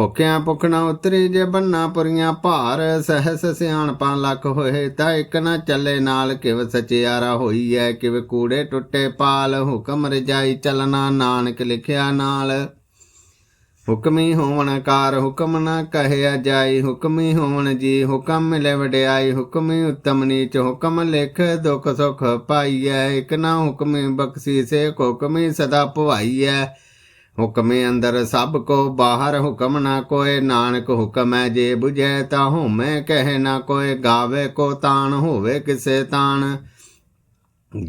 ਭੁੱਖਿਆਂ ਭੁੱਖ ਨਾ ਉਤਰੀ ਜੇ ਬੰਨਾ ਪੁਰੀਆਂ ਭਾਰ, ਸਹਸ ਸਿਆਣਪਾਂ ਲੱਖ ਹੋਏ, ਤਾਂ ਇੱਕ ਨਾ ਚੱਲੇ ਨਾਲ ਕਿਵ ਸਚਿਆਰਾ ਹੋਈ ਐ ਕਿਵ ਕੂੜੇ ਟੁੱਟੇ ਪਾਲ, ਹੁਕਮ ਰਜਾਈ ਚਲਣਾ ਨਾਨਕ ਲਿਖਿਆ ਨਾਲ। ਹੁਕਮੀ ਹੋਵਣ ਕਾਰ, ਹੁਕਮ ਨਾ ਕਹਿਆ ਜਾਈ, ਹੁਕਮੀ ਹੋਵਣ ਜੀ, ਹੁਕਮ ਮਿਲੇ ਵਡਿਆਈ, ਹੁਕਮੀ ਉਤਮ ਨੀਚ, ਹੁਕਮ ਲਿਖ ਦੁਖ ਸੁਖ ਪਾਈਐ, ਇਕ ਨਾ ਹੁਕਮੀ ਬਖਸ਼ੀ ਬਖਸ਼ੀਸੇ ਹੁਕਮੀ ਸਦਾ ਭਵਾਈਐ ਹੁਕਮੇ ਅੰਦਰ ਸਭ ਕੋ ਬਾਹਰ ਹੁਕਮ ਨਾ ਕੋਏ, ਨਾਨਕ ਹੁਕਮ ਹੈ ਜੇ 부ਝੈ ਤਾ ਹੋਮੈ ਕਹਿ ਨਾ ਕੋਏ, ਗਾਵੇ ਕੋ ਤਾਣ ਹੋਵੇ ਕਿਸੇ ਤਾਣ।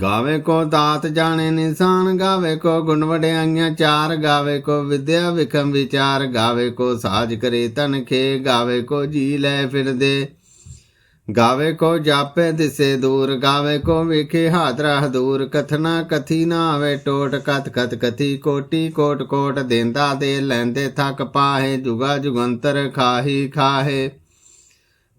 ਗਾਵੇ ਕੋ ਦਾਤ ਜਾਣੇ ਨਿਸ਼ਾਨ, ਗਾਵੇ ਕੋ ਗੁਣ ਵਡਿਆਈਆਂ ਚਾਰ, ਗਾਵੇ ਕੋ ਵਿਦਿਆ ਵਿਖਮ ਵਿਚਾਰ, ਗਾਵੇ ਕੋ ਸਾਜ ਕਰੇ ਤਨ ਖੇ ਗਾਵੇ ਕੋ ਜੀ ਲੈ ਫਿਰਦੇ। ਗਾਵੇ ਕੋ ਜਾਪੇ ਦਿਸੇ ਦੂਰ, ਗਾਵੇ ਕੋ ਵੇਖੇ ਹਾਦਰਾ ਹਦੂਰ ਕਥਨਾ ਕਥੀ ਨਾ ਆਵੇ ਟੋਟ ਕਤ ਕਤ ਕਥੀ ਕੋਟੀ ਕੋਟ ਕੋਟ, ਦੇਂਦਾ ਦੇ ਲੈਂਦੇ ਥਕ ਪਾਹੇ, ਜੁਗਾ ਜੁਗੰਤਰ ਖਾਹੀ ਖਾਹੇ।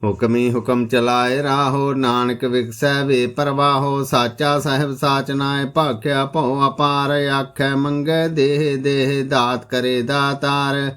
ਹੁਕਮੀ ਹੁਕਮ ਚਲਾਏ ਰਾਹੋ, ਨਾਨਕ ਵਿਗਸੈ ਵੇ ਪਰਵਾਹੋ, ਸਾਚਾ ਸਾਹਿਬ ਸਾਚ ਨਾਏ ਭਾਖਿਆ ਭਉ ਅਪਾਰ, ਆਖੈ ਮੰਗੈ ਦੇਹ ਦੇਹ, ਦਾਤ ਕਰੇ ਦਾਤਾਰ।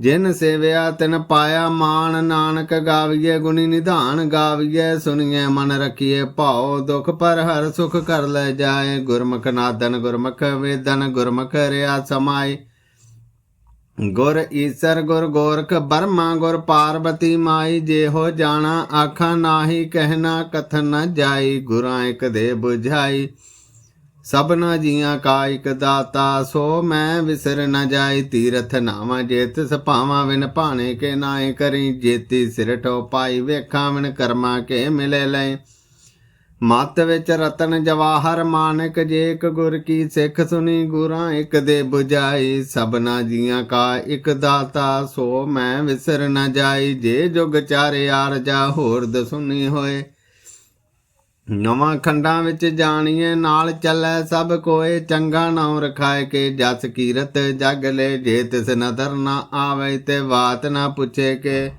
ਜਿਨ ਸੇਵਿਆ ਤਿਨ ਪਾਇਆ ਮਾਨ ਨਾਨਕ ਗਾਵੀਏ, ਗੁਣੀ ਨਿਧਾਨ ਗਾਵੀਏ, ਸੁਣੀਏ ਮਨ ਰਖੀਏ ਭਾਉ, ਦੁਖ ਪਰ ਹਰ ਸੁਖ ਕਰ ਲੈ ਜਾਏ, ਗੁਰਮੁਖ ਨਾਦਨ ਗੁਰਮੁਖ ਵੇਦਨ ਗੁਰਮੁਖ ਰਿਆ ਸਮਾਈ ਗੁਰ ਈਸਰ ਗੁਰ ਗੋਰਖ ਬਰਮਾ ਗੁਰ ਪਾਰਬਤੀ ਮਾਈ ਜੇ ਹੋ ਜਾਣਾ ਆਖਾਂ ਨਾਹੀ, ਕਹਿਣਾ ਕਥਨ ਨ ਜਾਈ, ਗੁਰਾਂ ਇਕ ਦੇ ਬੁਝਾਈ। ਸਭਨਾ ਜੀਆਂ ਕਾ ਇਕ ਦਾਤਾ, ਸੋ ਮੈਂ ਵਿਸਰ ਨ ਜਾਈ ਤੀਰਥ ਨਾਵਾਂ ਜੇਤ, ਸਭਾਵਾਂ ਵਿਨ ਭਾਣੇ ਕੇ ਨਾਏ ਕਰੀ, ਜੇਤੀ ਸਿਰਟੋ ਪਾਈ, ਵੇਖਾਂ ਵਿਨ ਕਰਮਾ ਕੇ ਮਿਲੇ ਲੈ ਮਤ ਵਿੱਚ ਰਤਨ ਜਵਾਹਰ ਮਾਨਕ ਜੇਕ ਇੱਕ ਗੁਰ ਕੀ ਸਿੱਖ ਸੁਣੀ, ਗੁਰਾਂ ਇਕ ਦੇ 부ਝਾਈ ਸਭਨਾ ਜੀਆਂ ਕਾ ਇਕ ਦਾਤਾ, ਸੋ ਮੈਂ ਵਿਸਰ ਨ ਜਾਈ ਜੇ ਜੁਗ ਚਾਰੇ ਆਰਜਾ ਹੋਰ ਦਸੁਨੀ ਹੋਏ। ਨਵਾਂ ਖੰਡਾਂ ਵਿੱਚ ਜਾਣੀਏ, ਨਾਲ ਚੱਲੈ ਸਭ ਕੋਏ, ਚੰਗਾ ਨਾਉ ਰਖਾਏ ਕੇ, ਜਸ ਕੀਰਤ ਜਗ ਲੈ, ਜੇ ਤਿਸ ਨਦਰ ਨਾ ਆਵੇ ਤੇ ਬਾਤ ਨਾ ਪੁੱਛੇ ਕੇ।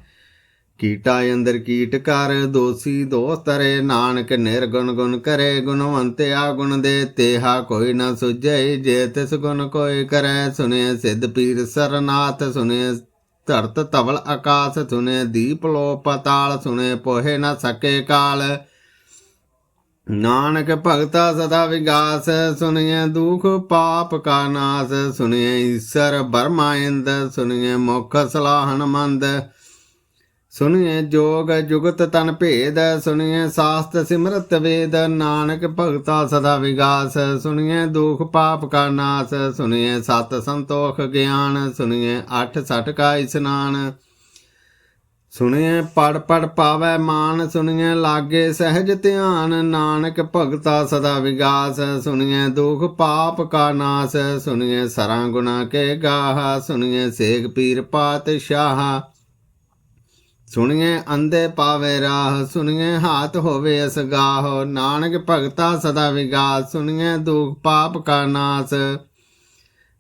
ਕੀਟਾ ਅੰਦਰ ਕੀਟ ਕਰ, ਦੋਸੀ ਦੋਸਤਰੇ ਨਾਨਕ ਨਿਰਗੁਣ ਗੁਣ ਕਰੇ, ਗੁਣਵੰਤਿਆ ਗੁਣ ਦੇ, ਤੇਹਾ ਕੋਈ ਨਾ ਸੁਝੈ, ਜੇ ਤਿਸ ਗੁਣ ਕੋਈ ਕਰੈ, ਸੁਨੇ ਸਿੱਧ ਪੀਰ ਸਰਨਾਥ, ਸੁਨੇ ਧਰਤ ਤਵਲ ਆਕਾਸ, ਸੁਨੇ ਦੀਪ ਲੋ ਪਤਾਲ ਸੁਨੇ ਪੋਹੇ ਨਾ ਸਕੇ ਕਾਲ। ਨਾਨਕ ਭਗਤਾ ਸਦਾ ਵਿਗਾਸ ਸੁਣਿਐ ਦੁਖ ਪਾਪ ਕਾ ਨਾਸ ਸੁਣੀਏ ਈਸ਼ਰ ਬਰਮਾ ਇੰਦ ਸੁਣੀਏ ਮੁਖ ਸਲਾਹਨ ਮੰਦ ਸੁਣੀਏ ਜੋਗ ਜੁਗਤ ਤਨ ਭੇਦ ਸੁਣਿਐ ਸਾਸਤ ਸਿਮਰਤ ਵੇਦ, ਨਾਨਕ ਭਗਤਾ ਸਦਾ ਵਿਗਾਸ ਸੁਣਿਐ ਦੁਖ ਪਾਪ ਕਾ ਨਾਸ ਸੁਣੀਏ ਸਤ ਸੰਤੋਖ ਗਿਆਨ ਸੁਣੀਏ ਅਠ ਸਠ ਕਾ ਇਸਨਾਨ। ਸੁਣਿਐ ਪੜ ਪੜ ਪਾਵੈ ਮਾਨ ਸੁਣੀਏ ਲਾਗੇ ਸਹਿਜ ਧਿਆਨ, ਨਾਨਕ ਭਗਤਾ ਸਦਾ ਵਿਗਾਸ, ਸੁਣਿਐ, ਦੁਖ ਪਾਪ ਕਾ ਨਾਸ ਸੁਣੀਏ ਸਰਾਂ ਗੁਨਾ ਕੇ ਗਾਹ ਸੁਣੀਏ ਸੇਖ ਪੀਰ ਪਾਤਸ਼ਾਹ। ਸੁਣੀਏ ਅੰਦੇ ਪਾਵੇ ਰਾਹ ਸੁਣੀਏ ਹਾਥ ਹੋਵੇ ਅਸਗਾਹ, ਨਾਨਕ ਭਗਤਾ ਸਦਾ ਵਿਗਾਸ ਸੁਣੀਏ ਦੁਖ ਪਾਪ ਕਾ ਨਾਸ।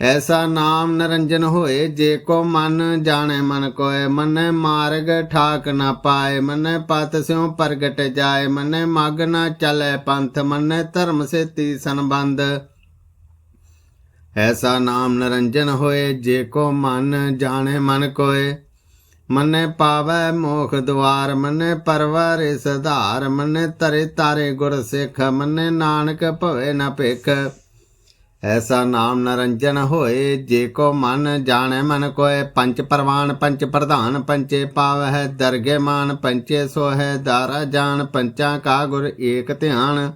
ਐਸਾ ਨਾਮ ਨਰੰਜਨ ਹੋਏ, ਜੇ ਕੋ ਮਨ ਜਾਣੇ, ਮਨ ਕੋਏ ਮਨੈ, ਮਾਰਗ ਠਾਕ ਨਾ ਪਾਏ, ਮਨੈ ਪਤ ਸਿਉ ਪ੍ਰਗਟ ਜਾਏ, ਮਨੈ ਮਗ ਨਾ ਚਲੇ ਪੰਥ, ਮਨੈ ਧਰਮ ਸੇਤੀ ਸੰਬੰਧ। ਐਸਾ ਨਾਮ ਨਰੰਜਨ ਹੋਏ, ਜੇ ਕੋ ਮਨ ਜਾਣੇ, ਮਨ ਕੋਏ ਮੰਨੇ ਪਾਵੈ ਮੋਖ ਦੁਆਰ ਮੰਨੇ ਪਰਵਰਿ ਸਧਾਰ ਮੰਨੇ ਤਰੇ ਤਾਰੇ ਗੁਰ ਸਿੱਖ, ਮੰਨੇ ਨਾਨਕ ਭਵੇ ਨ ਭਿਖ। ਐਸਾ ਨਾਮ ਨਰੰਜਨ ਹੋਏ, ਜੇ ਕੋ ਮਨ ਜਾਣੈ ਮਨ ਕੋਏ, ਪੰਚ ਪਰਵਾਨ ਪੰਚ ਪ੍ਰਧਾਨ ਪੰਚੇ ਪਾਵਹਿ, ਦਰਗੇ ਮਾਨ ਪੰਚੇ ਸੋਹੈ, ਦਾਰਾ ਜਾਣ ਪੰਚਾਂ ਕਾ ਗੁਰ ਏਕ ਧਿਆਨ।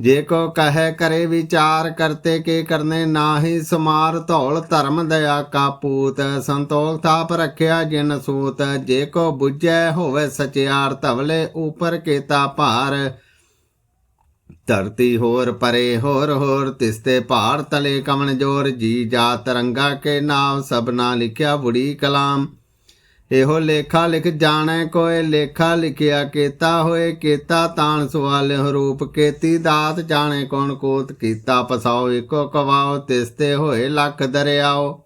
ਜੇ ਕੋ ਕਹੈ ਕਰੇ ਵਿਚਾਰ, ਕਰਤੇ ਕੇ ਕਰਨੇ ਨਾਹੀ, ਸਮਾਰ ਧੌਲ ਧਰਮ ਦਇਆ ਕਾ ਪੂਤ, ਸੰਤੋਖ ਥਾਪ ਰੱਖਿਆ ਜਿਨ ਸੂਤ। ਜੇ ਕੋ 부ਜੈ ਹੋਵੇ ਸਚਿਆਰ, ਧਵਲੇ ਉਪਰ ਕੇਤਾ ਭਾਰ। ਧਰਤੀ ਹੋਰ ਪਰੇ ਹੋਰ ਹੋਰ ਤਿਸਤੇ ਭਾਰ ਤਲੇ ਕਮਨ ਜੋਰ, ਜੀ ਜਾ ਤਰੰਗਾ ਕੇ ਨਾਮ ਸਭਨਾ ਲਿਖਿਆ ਬੁੜੀ ਕਲਾਮ। ਇਹੋ ਲੇਖਾ ਲਿਖ ਜਾਣੈ ਕੋਏ ਲੇਖਾ ਲਿਖਿਆ ਕੀਤਾ ਹੋਏ ਕੀਤਾ ਤਾਣ ਸਵਾਲ ਰੂਪ ਕੀਤੀ ਦਾਤ, ਜਾਣੇ ਕੌਣ ਕੋਤ ਕੀਤਾ ਪਸਾਓ, ਇਕੋ ਕਵਾਓ ਤਿਸਤੇ ਹੋਏ ਲੱਖ ਦਰਿਆਓ।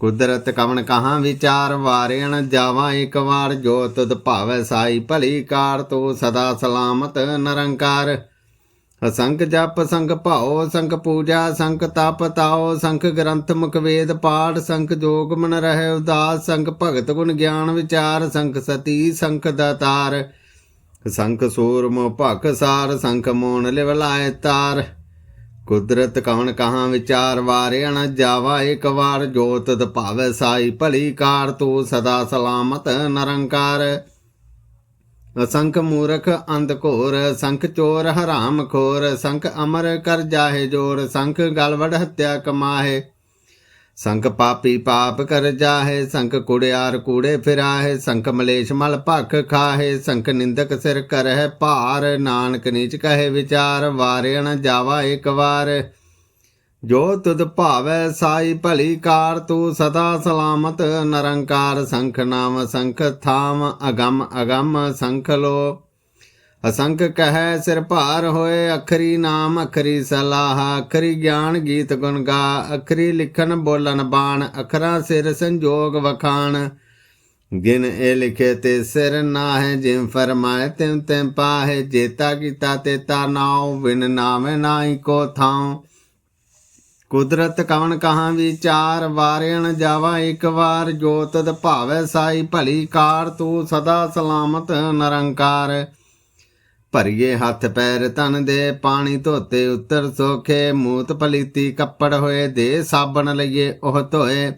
ਕੁਦਰਤ ਕਵਣ ਕਹਾਂ ਵਿਚਾਰ ਵਾਰਿਣ ਜਾਵਾਂ ਇੱਕ ਵਾਰ, ਜੋ ਤੁਧ ਭਾਵੈ ਸਾਈ ਭਲੀ ਕਾਰ, ਤੋ ਸਦਾ ਸਲਾਮਤ ਨਿਰੰਕਾਰ। ਅਸੰਖ ਜਪ ਸੰਖ ਭਾਓ ਸੰਖ ਪੂਜਾ ਸੰਖ ਤਪ ਤਾਓ ਸੰਖ ਗ੍ਰੰਥ, ਮੁਖ ਵੇਦ, ਪਾਠ ਸੰਖ ਜੋਗ, ਮਨ ਰਹਿ ਉਦਾਸ ਸੰਖ ਭਗਤ ਗੁਣ ਗਿਆਨ ਵਿਚਾਰ ਸੰਖ ਸਤੀ ਸੰਖ ਦਾਤਾਰ ਸੰਖ ਸੂਰਮ ਭਖ ਸਾਰ ਸੰਖ ਮੋਨ ਲਿਵਲਾਇ ਤਾਰ। ਕੁਦਰਤ ਕਵਣ ਕਹਾਂ ਵਿਚਾਰ ਵਾਰੇ ਅਣ ਜਾਵਾ ਇੱਕ ਵਾਰ ਜੋਤ ਦ ਸਾਈ ਭਲੀ ਕਾਰ, ਤੂੰ ਸਦਾ ਸਲਾਮਤ, ਨਿਰੰਕਾਰ। ਅਸੰਖ ਮੂਰਖ ਅੰਧ ਘੋਰ, ਸੰਖ ਚੋਰ ਹਰਾਮ ਖੋਰ, ਸੰਖ ਅਮਰ ਕਰ ਜਾਹੇ ਜੋਰ, ਸੰਖ ਗਲਵੜ ਹੱਤਿਆ ਕਮਾਹੇ। ਸੰਖ ਪਾਪੀ ਪਾਪ ਕਰ ਜਾਹੇ, ਸੰਖ ਕੁੜਿਆਰ ਕੂੜੇ ਫਿਰਾਹੇ, ਸੰਖ ਮਲੇਸ਼ ਮਲ ਭਖ ਖਾਹੇ, ਸੰਖ ਨਿੰਦਕ ਸਿਰ ਕਰਹਿ ਭਾਰ, ਨਾਨਕ ਨੀਚ ਕਹੇ ਵਿਚਾਰ ਵਾਰਿਣ ਜਾਵਾ ਇੱਕ ਵਾਰ। ਜੋ ਤੁਧ ਭਾਵੈ ਸਾਈ ਭਲੀ ਕਾਰ, ਤੂੰ ਸਦਾ ਸਲਾਮਤ ਨਰੰਕਾਰ ਸੰਖ ਨਾਮ ਸੰਖ ਥਾਮ ਅਗੰਮ ਅਗੰਮ ਸੰਖ ਲੋ। ਅਸੰਖ ਕਹੈ ਸਿਰ ਭਾਰ ਹੋਏ, ਅਖਰੀ ਨਾਮ ਅਖਰੀ ਸਲਾਹ, ਅਖਰੀ ਗਿਆਨ ਗੀਤ ਗੁਣ ਗਾ, ਅਖਰੀ ਲਿਖਨ ਬੋਲਨ ਬਾਣ, ਅਖਰਾਂ ਸਿਰ ਸੰਜੋਗ ਵਖਾਣ। ਗਿਨ ਇਹ ਲਿਖੇ ਤੇ ਸਿਰ ਨਾਹਿ ਜਿਮ ਫਰਮਾਏ ਤਿਮ ਤਿਮ ਪਾਹੇ, ਜੇਤਾ ਕੀਤਾ ਤੇਤਾ ਨਾਉ ਵਿਨ ਨਾਵੇਂ ਨਾਹੀ ਕੋ ਥਾਉ। ਕੁਦਰਤ ਕਵਣ ਕਹਾਂ ਵਿਚਾਰ ਵਾਰਿਣ ਜਾਵਾ, ਇੱਕ ਵਾਰ ਜੋ ਤਦ ਭਾਵੈ ਸਾਈ ਭਲੀ ਕਾਰ, ਤੂੰ ਸਦਾ ਸਲਾਮਤ ਨਿਰੰਕਾਰ। ਭਰੀਏ ਹੱਥ ਪੈਰ ਤਨ ਦੇ, ਪਾਣੀ ਧੋਤੇ ਉੱਤਰ ਸੋਖੇ, ਮੂਤ ਪਲੀਤੀ ਕੱਪੜ ਹੋਏ, ਦੇ ਸਾਬਣ ਲਈਏ, ਉਹ ਧੋਏ।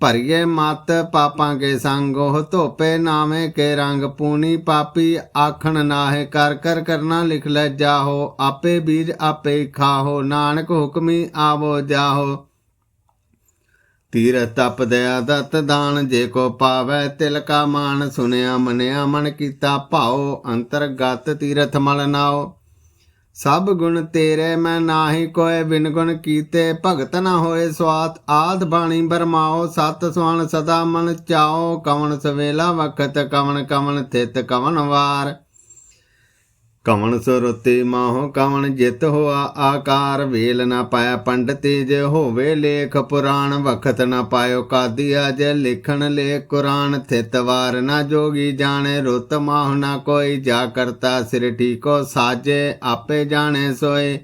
ਭਰੀਏ ਮਤ ਪਾਪਾਂ ਕੇ ਸੰਗ ਉਹ ਧੋਪੇ ਨਾਵੇਂ ਕੇ ਰੰਗ ਪੂਣੀ ਪਾਪੀ ਆਖਣ ਨਾਹੇ ਕਰ ਕਰ ਕਰਨਾ ਲਿਖ ਲੈ ਜਾਹੋ ਆਪੇ ਬੀਜ ਆਪੇ ਖਾਹੋ ਨਾਨਕ ਹੁਕਮੀ ਆਵੋ ਜਾਹੋ ਤੀਰ ਤਪ ਦਇਆ ਦਤ ਦਾਨ ਜੇ ਕੋ ਪਾਵੈ ਤਿਲ ਕਾ ਮਾਨ ਸੁਨਿਆ ਮਨਿਆ ਮਨ ਕੀਤਾ ਭਾਉ ਅੰਤਰਗਤ ਤੀਰਥ ਮਲ ਨਾਓ ਸਭ ਗੁਣ ਤੇਰੇ ਮੈਂ ਨਾਹੀ ਕੋਏ, ਬਿਨ ਗੁਣ ਕੀਤੇ ਭਗਤ ਨਾ ਹੋਏ ਸਵਾਤ। ਆਦ ਬਾਣੀ ਬਰਮਾਓ, ਸਤ ਸੁਆਣ ਸਦਾ ਮਨ ਚਾਓ। ਕਵਣ ਸਵੇਲਾ ਵਖਤ, ਕਵਣ ਕਵਣ ਥਿਤ ਕਵਣ ਵਾਰ। ਕਵਣ ਸੁਰਤੀ ਮਾਹੋ ਕਵਣ ਜਿਤ ਹੋਆ ਆਕਾਰ ਵੇਲ ਨਾ ਪਾਇਆ ਪੰਡਤੀ ਜੇ ਹੋਵੇ ਲੇਖ ਪੁਰਾਣ, ਵਖਤ ਨਾ ਪਾਇਓ ਕਾਦੀ ਅਜ ਲਿਖਣ ਲੇ ਕੁਰਾਨ, ਥਿਤ ਵਾਰ ਨਾ ਜੋਗੀ ਜਾਣੇ, ਰੁਤ ਮਾਹ ਨਾ ਕੋਈ, ਜਾ ਕਰਤਾ ਸਿਰ ਠੀਕੋ ਸਾਜੇ, ਆਪੇ ਜਾਣੇ ਸੋਏ।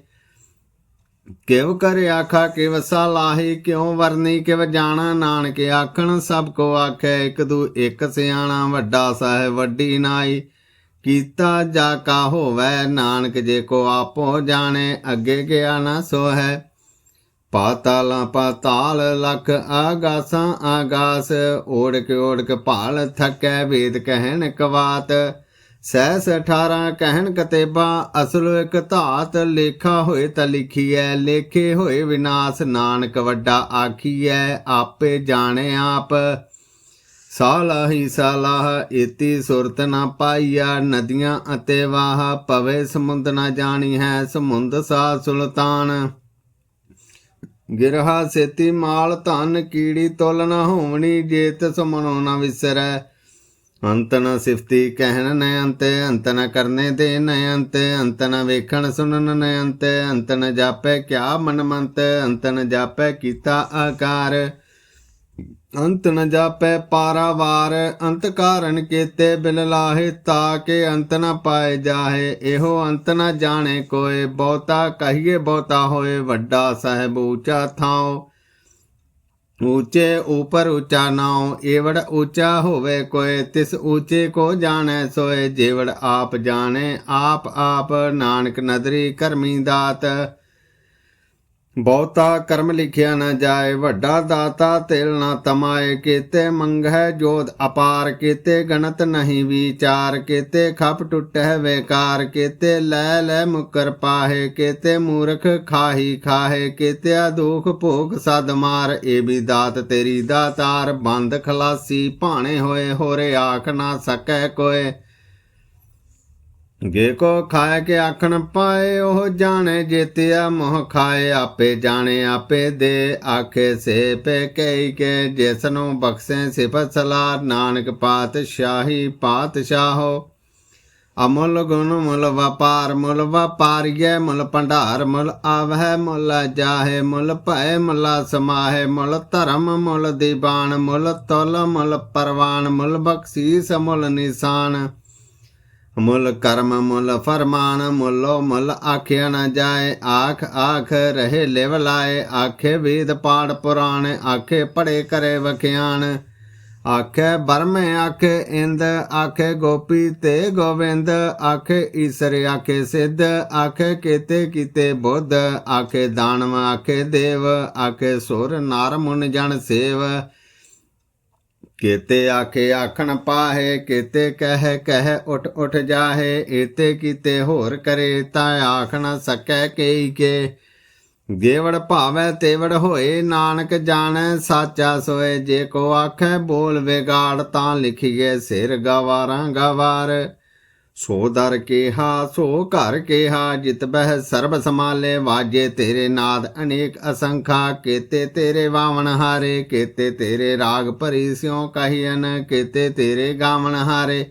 ਕਿਵ ਕਰ ਆਖਾ, ਕਿਵ ਸਲਾਹੀ ਕਿਉ ਵਰਨੀ, ਕਿਵ ਜਾਣਾ ਨਾਨਕ ਆਖਣ, ਸਭ ਕੋ ਆਖੇ, ਇਕ ਦੂ ਇਕ ਸਿਆਣਾ, ਵੱਡਾ ਸਾਹਿਬ ਵੱਡੀ ਨਾਈ। ਕੀਤਾ ਜਾ ਕਾ ਹੋਵੈ, ਨਾਨਕ ਜੇ ਕੋ ਆਪੋ ਜਾਣੇ, ਅੱਗੇ ਗਿਆ ਨਾ ਸੋ ਹੈ ਪਾਤਾਲਾਂ ਪਾਤਾਲ ਲਖ ਆਗਾਸਾਂ ਆਗਾਸ, ਓੜਕ ਓੜਕ ਭਾਲ ਥਕੈ ਵੇਦ ਕਹਿਣ ਕਵਾਤ। ਸਹਿਸ 18 ਕਹਿਣ ਕਤੇਬਾ, ਅਸਲ ਇਕ ਧਾਤ, ਲੇਖਾ ਹੋਏ ਤਾਂ ਲਿਖੀਐ, ਲੇਖੇ ਹੋਏ ਵਿਨਾਸ਼, ਨਾਨਕ ਵੱਡਾ ਆਖੀਐ, ਆਪੇ ਜਾਣੇ ਆਪ। ਸਾਲਾਹੀ ਸਾਲਾਹ ਇਤੀ ਸੁਰਤ ਨਾ ਪਾਈਆ ਨਦੀਆਂ ਅਤੇ ਵਾਹ ਪਵੇ ਸਮੁੰਦ ਨਾ ਜਾਣੀ ਹੈ ਸਮੁੰਦ ਸਾ ਸੁਲਤਾਨ। ਗਿਰਹਾ ਸੇਤੀ ਮਾਲ ਧਨ ਕੀੜੀ ਤੁਲ ਨਾ ਹੋਵਣੀ ਜੇ ਤਿਸ ਮਨੋ ਨਾ ਵਿਸਰੈ। ਅੰਤ ਨ ਸਿਫਤੀ ਕਹਿਣ ਨ ਅੰਤੇ, ਅੰਤ ਨ ਕਰਨੇ ਦੇ ਨ ਅੰਤੇ, ਅੰਤ ਨ ਵੇਖਣ ਸੁਣਨ ਨ ਅੰਤੇ, ਅੰਤ ਨ ਜਾਪੈ ਕਿਆ ਮਨ ਮੰਤ ਅੰਤ ਨ ਜਾਪੈ ਕੀਤਾ ਆਕਾਰ। ਅੰਤ ਨ ਜਾਪੈ ਪਾਰਾਵਾਰ, ਅੰਤ ਕਾਰਨ ਕੀਤੇ ਬਿਲ ਲਾਹੇ, ਤਾ ਕੇ ਅੰਤ ਨ ਪਾਏ ਜਾਹੇ। ਇਹੋ ਅੰਤ ਨ ਜਾਣੇ ਕੋਏ, ਬਹੁਤਾ ਕਹੀਏ ਬਹੁਤਾ ਹੋਏ, ਵੱਡਾ ਸਾਹਿਬ ਉੱਚਾ ਥਾਉ। ਊਚੇ ਉਪਰ ਉੱਚਾ ਨਾਉ, ਏਵੜ ਉੱਚਾ ਹੋਵੇ ਕੋਏ, ਤਿਸ ਊਚੇ ਕੋ ਜਾਣੈ ਸੋਏ। ਜੇਵੜ ਆਪ ਜਾਣੇ, ਆਪ ਆਪ ਨਾਨਕ ਨਦਰੀ ਕਰਮੀ ਦਾਤ। ਬਹੁਤਾ ਕਰਮ ਲਿਖਿਆ ਨਾ ਜਾਏ, ਵੱਡਾ ਦਾਤਾ ਤਿਲ ਨਾ ਤਮਾਏ, ਕੀਤੇ ਮੰਗਹਿ ਜੋਤ ਅਪਾਰ, ਕੀਤੇ ਗਣਤ ਨਹੀਂ ਵਿਚਾਰ, ਕੀਤੇ ਖਪ ਟੁੱਟਹਿ ਵੇਕਾਰ, ਕੀਤੇ ਲੈ ਲੈ ਮੁਕਰ ਪਾਹੇ, ਕੀਤੇ ਮੂਰਖ ਖਾਹੀ ਖਾਹੇ ਕੀਤੇ ਦੁਖ ਭੋਗ ਸਦ ਮਾਰ ਇਹ ਵੀ ਦਾਤ ਤੇਰੀ ਦਾਤਾਰ, ਬੰਦ ਖਲਾਸੀ ਭਾਣੇ ਹੋਏ, ਹੋਰੇ ਆਖ ਨਾ ਸਕੈ ਕੋਏ। ਗੇ ਕੋ ਖਾਏ ਕੇ ਆਖਣ ਪਾਏ, ਉਹ ਜਾਣੇ ਜੇਤਿਆ, ਮੋਹ ਖਾਏ, ਆਪੇ ਜਾਣੇ, ਆਪੇ ਦੇ ਆਖੇ ਸੇ ਪੇ ਕਈ ਕੇ ਜਿਸ ਨੂੰ ਬਖਸ਼ੇ ਸਿਫਤ ਸਲਾਰ ਨਾਨਕ ਪਾਤਸ਼ਾਹੀ ਪਾਤਸ਼ਾਹੋ। ਅਮੁੱਲ ਗੁਣ ਮੁੱਲ ਵਪਾਰ, ਮੁੱਲ ਵਪਾਰੀਏ ਮੁੱਲ ਭੰਡਾਰ, ਮੁੱਲ ਆਵਹਿ, ਮੁੱਲ ਜਾਹੇ, ਮੁੱਲ ਭੈ ਮੁੱਲ ਸਮਾਹੇ, ਮੁੱਲ ਧਰਮ, ਮੁੱਲ ਦੀਵਾਨ, ਮੁੱਲ ਤੁਲ, ਮੁੱਲ ਪਰਵਾਨ, ਮੁੱਲ ਬਖਸ਼ੀਸ, ਮੁੱਲ ਨਿਸ਼ਾਨ। ਮੁੱਲ ਕਰਮ, ਮੁੱਲ ਫਰਮਾਨ, ਮੁੱਲੋ ਮੁੱਲ ਆਖਿਆ ਨਾ ਜਾਏ। ਆਖ ਆਖ, ਰਹੇ ਲਿਵ ਲਾਏ। ਆਖੇ ਵੇਦ ਪਾੜ ਪੁਰਾਣ, ਆਖੇ ਪੜੇ ਕਰੇ ਵਖਿਆਨ ਆਖੇ ਬਰਮੇ ਆਖੇ ਇੰਦ, ਆਖੇ ਗੋਪੀ ਤੇ ਗੋਵਿੰਦ। ਆਖੇ ਈਸਰ ਆਖੇ ਸਿੱਧ, ਆਖੇ ਕੀਤੇ ਕੀਤੇ ਬੁੱਧ। ਆਖੇ ਦਾਨਵ, ਆਖੇ ਦੇਵ। ਆਖੇ ਸੁਰ, ਨਰ, ਮੁਨ, ਜਨ, ਸੇਵ। ਕੀਤੇ ਆਖੇ ਆਖਣ ਪਾਹੇ, ਕੀਤੇ ਕਹਿ ਕਹਿ ਉਠ ਉਠ ਜਾਹੇ, ਏਤੇ ਕੀਤੇ ਹੋਰ ਕਰੇ ਤਾਂ ਆਖ ਨਾ ਸਕੈ ਕੇਈ ਕੇ। ਗੇਵੜ ਭਾਵੈ ਤੇਵੜ ਹੋਏ, ਨਾਨਕ ਜਾਣੈ ਸਾਚਾ ਸੋਏ, ਜੇ ਕੋ ਆਖੈ ਬੋਲ ਵਿਗਾੜ ਤਾਂ ਲਿਖੀਏ ਸਿਰ ਗਵਾਰਾਂ ਗਵਾਰ। ਸੋ ਦਰ ਕੇਹਾ, ਸੋ ਘਰ ਕੇਹਾ, ਜਿਤ ਬਹਿ ਸਰਬ ਸਮਾਲੇ ਵਾਜੇ ਤੇਰੇ ਨਾਦ ਅਨੇਕ ਅਸੰਖਾ, ਕੀਤੇ ਤੇਰੇ ਵਾਵਣ ਹਾਰੇ, ਕੀਤੇ ਤੇਰੇ ਰਾਗ ਭਰੀ ਸਿਉ ਕਹੀਨ ਕੀਤੇ ਤੇਰੇ ਗਾਵਣ ਹਾਰੇ।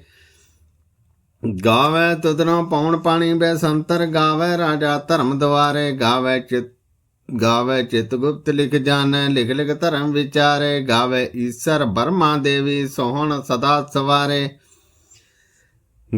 ਗਾਵੇ ਤੁਧਨੋਂ ਪੌਣ ਪਾਣੀ ਬੈ ਸੰਤਰ ਗਾਵੇ ਰਾਜਾ ਧਰਮ ਦੁਆਰੇ, ਗਾਵੇ ਚਿਤ ਗਾਵੇ ਚਿਤ ਗੁਪਤ ਲਿਖ ਜਾਣੈ, ਲਿਖ ਲਿਖ ਧਰਮ ਵਿਚਾਰੇ, ਗਾਵੇ ਈਸ਼ਰ ਬਰਮਾ ਦੇਵੀ ਸੋਹਣ ਸਦਾ ਸਵਾਰੇ।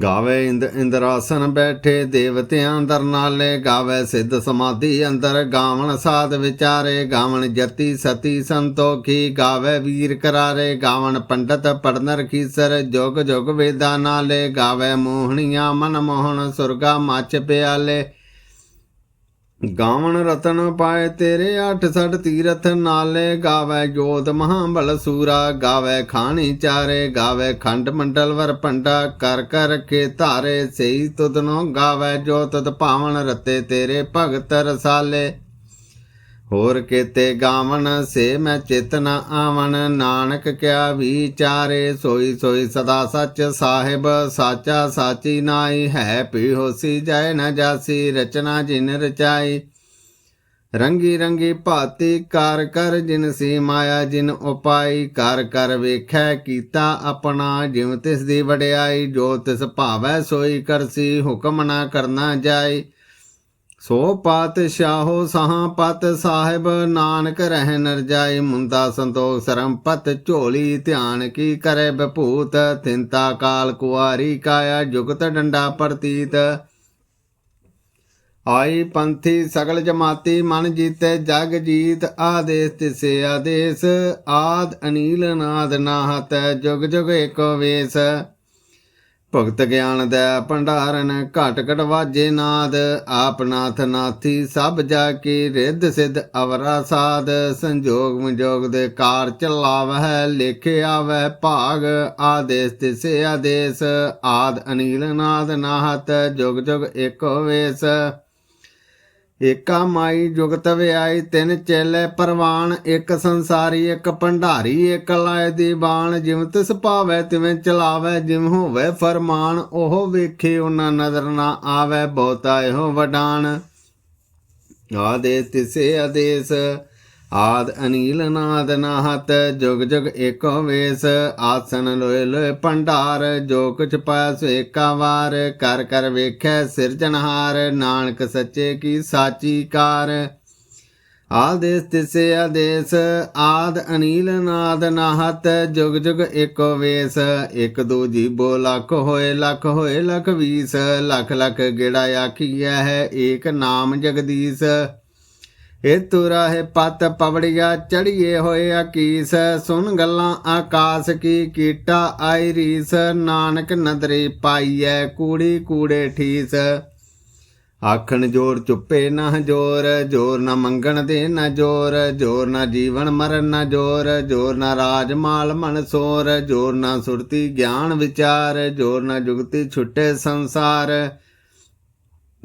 ਗਾਵੇ ਇੰਦ ਇੰਦਰਾਸਨ ਬੈਠੇ ਦੇਵਤਿਆਂ ਅੰਦਰ ਨਾਲੇ, ਗਾਵੇ ਸਿੱਧ ਸਮਾਧੀ ਅੰਦਰ, ਗਾਵਣ ਸਾਧ ਵਿਚਾਰੇ, ਗਾਵਣ ਜਤੀ ਸਤੀ ਸੰਤੋਖੀ, ਗਾਵੇ ਵੀਰ ਕਰਾਰੇ, ਗਾਵਣ ਪੰਡਤ ਪੜਨਰ ਖੀਸਰ, ਜੁਗ ਜੁਗ ਵੇਦਾ ਨਾਲੇ, ਗਾਵੇ ਮੋਹਣੀਆਂ ਮਨ ਮੋਹਣ ਸੁਰਗਾ ਮੱਚ ਪਿਆਲੇ। ਗਾਵਣ ਰਤਨ ਪਾਏ ਤੇਰੇ ਅੱਠ ਸੱਠ ਤੀਰਥ ਨਾਲੇ ਗਾਵੇ ਜੋਤ ਮਹਾਬਲ ਸੂਰਾ, ਗਾਵੇ ਖਾਣੀ ਚਾਰੇ, ਗਾਵੇ ਖੰਡ ਮੰਡਲ ਵਰ ਪੰਡਾ ਕਰ ਕਰ ਕੇ ਧਾਰੇ ਸਈ ਤੁਧਨੋਂ ਗਾਵੇ ਜੋ ਤੁਧ ਭਾਵਨ ਰਤੇ ਤੇਰੇ ਭਗਤ ਰਸਾਲੇ। ਹੋਰ ਕੀਤੇ ਗਾਵਣ ਸੇ ਮੈਂ ਚਿਤ ਨ ਆਵਣ। ਨਾਨਕ ਕਿਆ ਵਿਚਾਰੇ, ਸੋਈ ਸੋਈ ਸਦਾ ਸੱਚ ਸਾਹਿਬ। ਸਾਚਾ ਸਾਚੀ ਨਾਈ ਹੈ ਪੀ ਹੋਸੀ ਜੈ ਨ ਜਾਸੀ, ਰਚਨਾ ਜਿਨ ਰਚਾਈ। ਰੰਗੀ ਰੰਗੀ ਭਾਤੀ ਕਰ ਕਰ ਜਿਨ ਸੀ ਮਾਇਆ, ਜਿਨ ਉਪਾਈ। ਕਰ ਕਰ ਵੇਖੈ ਕੀਤਾ ਆਪਣਾ ਜਿਵ ਤਿਸ ਦੀ ਵਡਿਆਈ। ਜੋ ਤਿਸ ਭਾਵੈ ਸੋਈ ਕਰਸੀ, ਹੁਕਮ ਨਾ ਕਰਨਾ ਜਾਈ। ਸੋ ਪਾਤਸ਼ਾਹੋ ਸਹਾਂ ਪਤ ਸਾਹਿਬ, ਨਾਨਕ ਰਹਿ ਨਰ ਜਾਈ ਮੁੰਦਾ ਸੰਤੋਖ, ਸਰਮ ਪਤ ਝੋਲੀ ਧਿਆਨ ਕੀ ਕਰੇ ਬਭੂਤ ਤਿੰਤਾ ਕਾਲ ਕੁਆਰੀ ਕਾਇਆ ਜੁਗਤ ਡੰਡਾ ਪ੍ਰਤੀਤ। ਆਈ ਪੰਥੀ ਸਗਲ ਜਮਾਤੀ, ਮਨ ਜੀਤੇ ਜਗ ਜੀਤ, ਆਦੇਸ ਤਿਸੇ ਆਦੇਸ, ਆਦ ਅਨੀਲ ਨਾਦ ਨਾਹਤ, ਜੁਗ ਜੁਗ ਏਕੋ ਵੇਸ। ਭਗਤ ਗਿਆਨ ਦਾ ਭੰਡਾਰਨ, ਘਟ ਘਟ ਵਾਜੇ ਨਾਦ, ਆਪ ਨਾਥ ਨਾਥੀ ਸਭ ਜਾ ਕੇ ਰਿੱਧ ਸਿੱਧ ਅਵਰਾ ਸਾਧ ਸੰਜੋਗ ਵਿਜੋਗ ਦੇ ਕਾਰ ਚਲਾਵਹਿ, ਲਿਖੇ ਆਵੈ ਭਾਗ ਆਦੇਸ ਤਿਸੇ ਆਦੇਸ, ਆਦ ਅਨੀਲ ਨਾਦ ਨਾਹਤ, ਜੁਗ ਜੁਗ ਏਕੋ ਵੇਸ। ਏਕਾ ਮਾਈ ਜੁਗਤ ਵਿਆਈ, ਤਿੰਨ ਚੇਲੇ ਪਰਵਾਨ, ਇੱਕ ਸੰਸਾਰੀ, ਇੱਕ ਭੰਡਾਰੀ, ਇੱਕ ਲਾਏ ਦੀ ਬਾਣ। ਜਿਵ ਤਿਸ ਭਾਵੈ, ਤਿਵੇਂ ਚਲਾਵੈ, ਜਿਵ ਹੋਵੇ ਫਰਮਾਨ, ਉਹ ਵੇਖੇ ਉਹਨਾਂ ਨਜ਼ਰ ਨਾ ਆਵੈ ਬਹੁਤਾ ਇਹੋ ਵਡਾਨ। ਆਦੇ ਤਿਸੇ ਆਦੇਸ ਆਦ ਅਨੀਲ ਨਾਦ ਨਾਹਤ, ਜੁਗ ਜੁਗ ਏਕੋ ਵੇਸ। ਆਸਨ ਲੋਏ ਲੋਏ ਭੰਡਾਰ, ਜੋ ਕੁਛ ਪਾਇਆ ਸੋ ਏਕਾ ਵਾਰ। ਕਰ ਕਰ ਵੇਖੈ ਸਿਰਜਣਹਾਰ ਨਾਨਕ ਸੱਚੇ ਕੀ ਸਾਚੀ ਕਾਰ। ਆਦੇਸ ਤਿਸੇ ਆਦੇਸ, ਆਦ ਅਨੀਲ ਨਾਦ ਨਾਹਤ, ਜੁਗ ਜੁਗ ਏਕੋ ਵੇਸ। ਇੱਕ ਦੋ ਜੀਬੋ ਲੱਖ ਹੋਏ ਲੱਖ ਹੋਏ ਲੱਖ ਵੀਸ। ਲੱਖ ਲੱਖ ਗੇੜਾ ਆਖੀਐ ਹੈ ਏਕ ਨਾਮ ਜਗਦੀਸ਼। ਇਹ ਤੁਰਾ ਪਤ ਪਵੜੀਆ ਚੜੀਏ ਹੋਏ ਅਕੀਸ। ਸੁਣ ਗੱਲਾਂ ਆਕਾਸ ਕੀ, ਕੀਟਾ ਆਈ ਰੀਸ। ਨਾਨਕ ਨਦਰੀ ਪਾਈਐ ਕੂੜੀ ਕੂੜੇ ਠੀਸ। ਆਖਣ ਜੋਰ ਚੁੱਪੇ ਨਾ ਜੋਰ ਜੋਰ ਨਾ ਮੰਗਣ ਦੇ ਨਾ ਜੋਰ ਜੋਰ ਨਾ ਜੀਵਨ ਮਰਨ ਨਾ ਜੋਰ ਜੋਰ ਨਾ ਰਾਜ ਮਾਲ ਮਨ ਸੋਰ, ਜੋਰ ਨਾ ਸੁਰਤੀ ਗਿਆਨ ਵਿਚਾਰ, ਜੋਰ ਨਾ ਜੁਗਤੀ ਛੁੱਟੇ ਸੰਸਾਰ।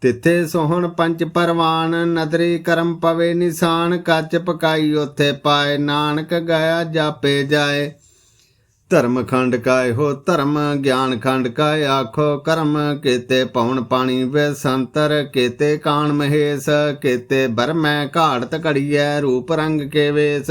ਤਿੱਥੇ ਸੋਹਣ ਪੰਜ ਪਰਵਾਨ, ਨਦਰੀ ਕਰਮ ਪਵੇ ਨਿਸ਼ਾਨ, ਕੱਚ ਪਕਾਈ ਉਥੇ ਪਾਏ, ਨਾਨਕ ਗਾਇਆ ਜਾਪੇ ਜਾਏ। ਧਰਮ ਖੰਡ ਕਾਇ ਹੋ ਧਰਮ, ਗਿਆਨ ਖੰਡ ਕਾਇ ਆਖੋ ਕਰਮ। ਕੀਤੇ ਪਵਨ ਪਾਣੀ ਵੇ ਸੰਤਰ, ਕੀਤੇ ਕਾਣ ਮਹੇਸ਼, ਕੀਤੇ ਬਰਮੈ ਘਾੜਤ ਘੜੀਐ, ਰੂਪ ਰੰਗ ਕੇ ਵੇਸ।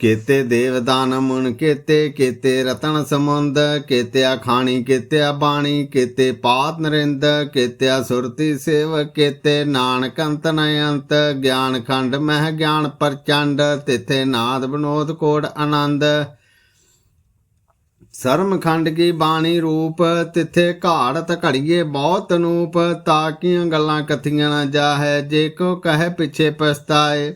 ਕੇਤੇ ਦੇਵਦਾਨ ਮੁਨ ਕੇਤੇ ਕੇਤੇ ਰਤਨ ਸਮੁੰਦ ਕੇਤਿਆ ਖਾਣੀ, ਕੇਤਿਆ ਬਾਣੀ, ਕੇਤੇ ਪਾਤ ਨਰਿੰਦ, ਕੇਤਿਆ ਸੁਰਤੀ ਸੇਵ ਕੇਤੇ ਨਾਨਕ ਅੰਤ ਨਯੰਤ ਗਿਆਨ ਖੰਡ ਮਹਿ ਗਿਆਨ ਪ੍ਰਚੰਡ, ਤਿਥੇ ਨਾਦ ਬਨੋਦ ਕੋੜ ਆਨੰਦ। ਸਰਮ ਖੰਡ ਕੀ ਬਾਣੀ ਰੂਪ, ਤਿਥੇ ਘਾੜਤ ਘੜੀਏ ਬਹੁਤ ਨੂਪ ਤਾਕੀਆਂ ਗੱਲਾਂ ਕਥੀਆਂ ਨਾ ਜਾਹੈ, ਜੇ ਕੋ ਕਹੇ ਪਿਛੇ ਪਛਤਾਏ।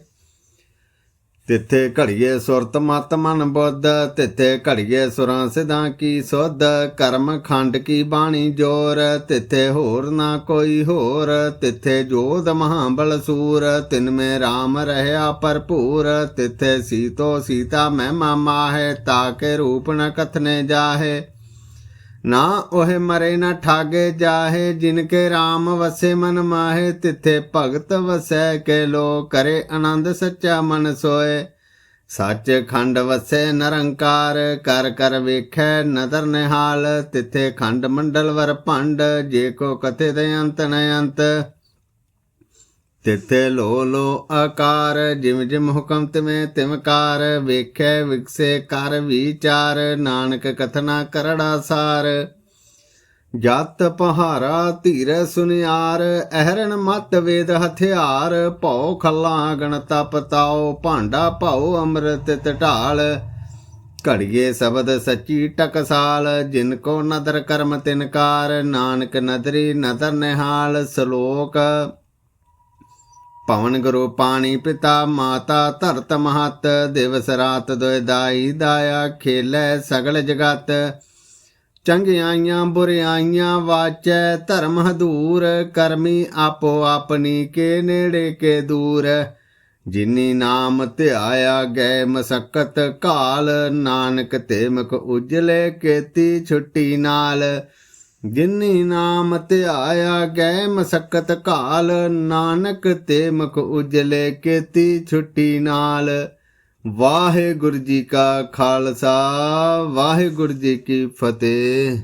ਤਿੱਥੇ ਘੜੀਏ ਸੁਰਤ ਮਤ ਮਨ ਬੁੱਧ, ਤਿੱਥੇ ਘੜੀਏ ਸੁਰਾਂ ਸਿਧਾਂ ਕੀ ਸੁਧ, ਕਰਮ ਖੰਡ ਕੀ ਬਾਣੀ ਜੋਰ, ਤਿੱਥੇ ਹੋਰ ਨਾ ਕੋਈ ਹੋਰ, ਤਿੱਥੇ ਜੋਧ ਮਹਾਬਲ ਸੂਰ ਤਿਨ ਮੇ RAM ਰਹਿਆ ਭਰਪੂਰ, ਤਿੱਥੇ ਸੀਤੋ ਸੀਤਾ ਮਹਿਮਾ ਮਾਹੇ ਤਾਕੇ ਰੂਪ ਨ ਕਥਨੇ ਜਾਹੇ। ਨਾ ਉਹ ਮਰੇ ਨਾ ਠਾਗੇ ਜਾਹੇ, ਜਿਨ ਕੇ RAM ਵਸੇ ਮਨ ਮਾਹੇ, ਤਿੱਥੇ ਭਗਤ ਵਸੈ ਕੇ ਲੋ ਕਰੇ ਆਨੰਦ ਸੱਚਾ ਮਨ ਸੋਏ। ਸੱਚ ਖੰਡ ਵਸੇ ਨਿਰੰਕਾਰ, ਕਰ ਕਰ ਵੇਖੈ ਨਦਰ ਨਿਹਾਲ, ਤਿੱਥੇ ਖੰਡ ਮੰਡਲ ਵਰ ਭੰਡ, ਜੇ ਕੋ ਕਥੇ ਦੇ ਅੰਤ ਨ ਅੰਤ। ਤਿੱਥੇ ਲੋ ਲੋ ਆਕਾਰ, ਜਿਮ ਜਿਮ ਹੁਕਮ ਤਿਵੇਂ ਤਿਮਕਾਰ ਵੇਖੈ ਵਿਕਸੇ ਕਰ ਵਿਚਾਰ, ਨਾਨਕ ਕਥਨਾ ਕਰੜਾ ਸਾਰ। ਜਤ ਪਹਾਰਾ ਧੀਰ ਸੁਨਿਆਰ ਅਹਰਨ ਮਤ ਵੇਦ ਹਥਿਆਰ, ਭਉ ਖੱਲਾ ਗਣ ਤਪ ਭਾਂਡਾ ਭਉ ਅੰਮ੍ਰਿਤ ਟਢਾਲ ਘੜੀਏ ਸ਼ਬਦ ਸੱਚੀ ਟਕਸਾਲ, ਜਿਨ ਕੋ ਨਦਰ ਕਰਮ ਤਿਨਕਾਰ ਨਾਨਕ ਨਦਰੀ ਨਦਰ ਨਿਹਾਲ, ਸ਼ਲੋਕ ਪਵਨ ਗੁਰੂ ਪਾਣੀ ਪਿਤਾ, ਮਾਤਾ ਧਰਤ ਮਹਤ, ਦਿਵਸ ਰਾਤ ਦੋਇ ਦਾਈ ਦਾਇਆ ਖੇਲੇ ਸਗਲ ਜਗਤ। ਚੰਗਿਆਈਆਂ ਬੁਰਿਆਈਆਂ ਵਾਚੈ, ਧਰਮ ਹਦੂਰ, ਕਰਮੀ ਆਪੋ ਆਪਣੀ ਕੇ ਨੇੜੇ ਕੇ ਦੂਰ। ਜਿਨੀ ਨਾਮ ਧਿਆਇਆ ਗਏ ਮਸਕਤ ਕਾਲ ਨਾਨਕ ਤੇ ਮੁਖ ਉਜਲੇ ਕੀਤੀ ਛੁੱਟੀ ਨਾਲ। ਜਿਨੀ ਨਾਮ ਧਿਆਇਆ ਗਏ ਮਸਕਤ ਕਾਲ ਨਾਨਕ ਤੇ ਮੁਖ ਉਜਲੇ ਕੀਤੀ ਛੁੱਟੀ ਨਾਲ। ਵਾਹਿਗੁਰੂ ਜੀ ਕਾ ਖਾਲਸਾ, ਵਾਹਿਗੁਰੂ ਜੀ ਕੀ ਫਤਿਹ।